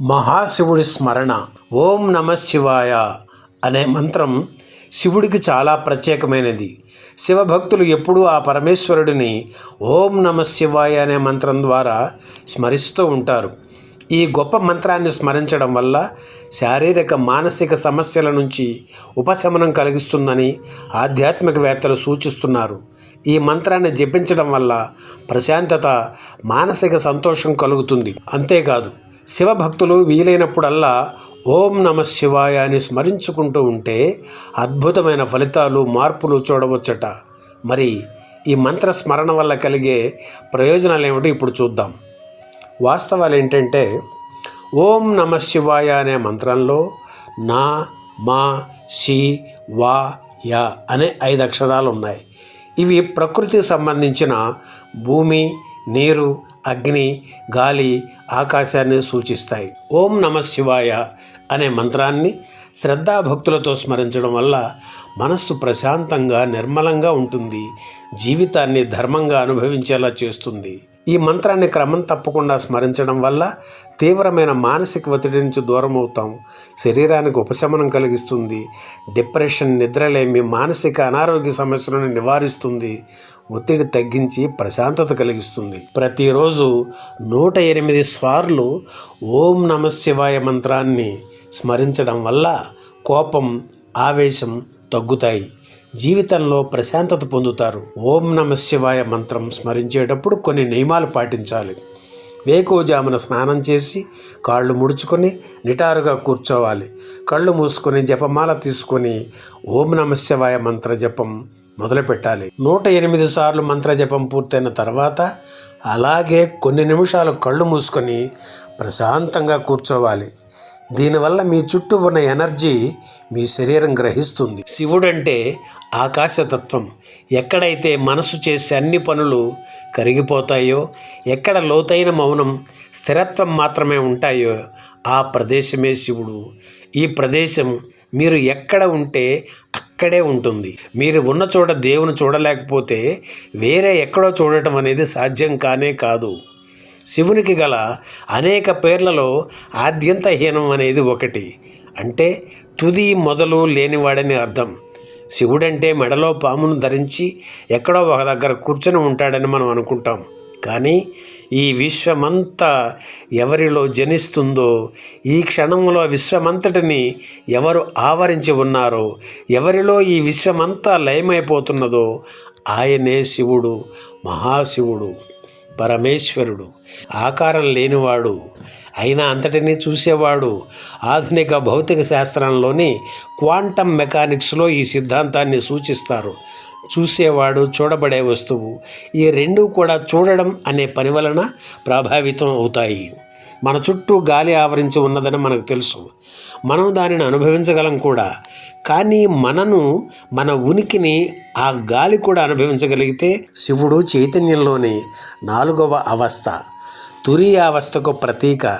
మహాశివుడి స్మరణ ఓం నమ శివాయ అనే మంత్రం శివుడికి చాలా ప్రత్యేకమైనది. శివభక్తులు ఎప్పుడూ ఆ పరమేశ్వరుడిని ఓం నమ శివాయ అనే మంత్రం ద్వారా స్మరిస్తూ ఉంటారు. ఈ గొప్ప మంత్రాన్ని స్మరించడం వల్ల శారీరక మానసిక సమస్యల నుంచి ఉపశమనం కలిగిస్తుందని ఆధ్యాత్మికవేత్తలు సూచిస్తున్నారు. ఈ మంత్రాన్ని జపించడం వల్ల ప్రశాంతత మానసిక సంతోషం కలుగుతుంది. అంతేకాదు శివభక్తులు వీలైనప్పుడల్లా ఓం నమ శివాయ అని స్మరించుకుంటూ ఉంటే అద్భుతమైన ఫలితాలు మార్పులు చూడవచ్చట. మరి ఈ మంత్ర స్మరణ వల్ల కలిగే ప్రయోజనాలు ఏమిటో ఇప్పుడు చూద్దాం. వాస్తవాలు ఏంటంటే ఓం నమ శివాయ అనే మంత్రంలో నా మా షి వా యా అనే ఐదు అక్షరాలు ఉన్నాయి. ఇవి ప్రకృతికి సంబంధించిన భూమి నీరు అగ్ని గాలి ఆకాశాన్ని సూచిస్తాయి. ఓం నమ శివాయ అనే మంత్రాన్ని శ్రద్ధాభక్తులతో స్మరించడం వల్ల మనస్సు ప్రశాంతంగా నిర్మలంగా ఉంటుంది. జీవితాన్ని ధర్మంగా అనుభవించేలా చేస్తుంది. ఈ మంత్రాన్ని క్రమం తప్పకుండా స్మరించడం వల్ల తీవ్రమైన మానసిక ఒత్తిడి నుంచి దూరం అవుతాం. శరీరానికి ఉపశమనం కలిగిస్తుంది. డిప్రెషన్ నిద్రలేమి మానసిక అనారోగ్య సమస్యలను నివారిస్తుంది. ఒత్తిడి తగ్గించి ప్రశాంతత కలిగిస్తుంది. ప్రతిరోజు నూట ఎనిమిది సార్లు ఓం నమ శివాయ మంత్రాన్ని స్మరించడం వల్ల కోపం ఆవేశం తగ్గుతాయి. జీవితంలో ప్రశాంతత పొందుతారు. ఓం నమ శివాయ మంత్రం స్మరించేటప్పుడు కొన్ని నియమాలు పాటించాలి. వేకోజామున స్నానం చేసి కాళ్ళు ముడుచుకొని నిటారుగా కూర్చోవాలి. కళ్ళు మూసుకొని జపమాల తీసుకొని ఓం నమ శివాయ మంత్ర జపం మొదలుపెట్టాలి. నూట ఎనిమిది సార్లు మంత్ర జపం పూర్తయిన తర్వాత అలాగే కొన్ని నిమిషాలు కళ్ళు మూసుకొని ప్రశాంతంగా కూర్చోవాలి. దీనివల్ల మీ చుట్టూ ఉన్న ఎనర్జీ మీ శరీరం గ్రహిస్తుంది. శివుడంటే ఆకాశతత్వం. ఎక్కడైతే మనసు చేసే అన్ని పనులు కరిగిపోతాయో ఎక్కడ లోతైన మౌనం స్థిరత్వం మాత్రమే ఉంటాయో ఆ ప్రదేశమే శివుడు. ఈ ప్రదేశం మీరు ఎక్కడ ఉంటే అక్కడే ఉంటుంది. మీరు ఉన్న చోట దేవుని చూడలేకపోతే వేరే ఎక్కడో చూడటం అనేది సాధ్యం కానే కాదు. శివునికి గల అనేక పేర్లలో ఆద్యంతహీనం అనేది ఒకటి. అంటే తుది మొదలు లేనివాడని అర్థం. శివుడంటే మెడలో పామును ధరించి ఎక్కడో ఒక దగ్గర కూర్చొని ఉంటాడని మనం అనుకుంటాం. కానీ ఈ విశ్వమంతా ఎవరిలో జనిస్తుందో ఈ క్షణంలో విశ్వమంతటిని ఎవరు ఆవరించి ఉన్నారో ఎవరిలో ఈ విశ్వమంతా లయమైపోతున్నదో ఆయనే శివుడు మహాశివుడు. పరమేశ్వరుడు. ఆకారం లేనివాడు అయినా అంతటినీ చూసేవాడు. ఆధునిక భౌతిక శాస్త్రంలోని క్వాంటమ్ మెకానిక్స్లో ఈ సిద్ధాంతాన్ని సూచిస్తారు. చూసేవాడు చూడబడే వస్తువు. ఈ రెండు కూడా చూడడం అనే పని వలన ప్రభావితం అవుతాయి. మన చుట్టూ గాలి ఆవరించి ఉన్నదని మనకు తెలుసు. మనం దానిని అనుభవించగలం కూడా. కానీ మనను మన ఉనికిని ఆ గాలి కూడా అనుభవించగలిగితే శివుడు చైతన్యంలోని నాలుగవ అవస్థ తురి అవస్థకు ప్రతీక.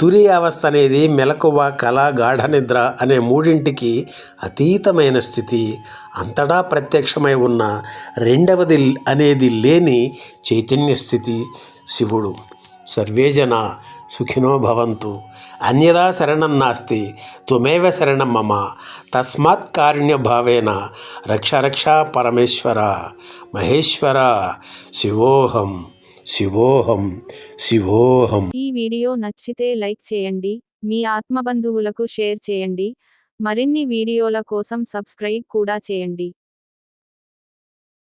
తురి అవస్థ అనేది మెలకువ కళ గాఢ నిద్ర అనే మూడింటికి అతీతమైన స్థితి. అంతటా ప్రత్యక్షమై ఉన్న రెండవది అనేది లేని చైతన్య స్థితి శివుడు. సర్వే జన సుఖినో భవంతు. అన్యదా శరణం నాస్తి త్వమేవ శరణం మమ. తస్మాత్ కారుణ్య భావేన రక్ష రక్ష పరమేశ్వర. మహేశ్వర శివోహం శివోహం శివోహం. ఈ వీడియో నచ్చితే లైక్ చేయండి మీ ఆత్మబంధువులకు షేర్ చేయండి మరిన్ని వీడియోల కోసం సబ్స్క్రైబ్ కూడా చేయండి.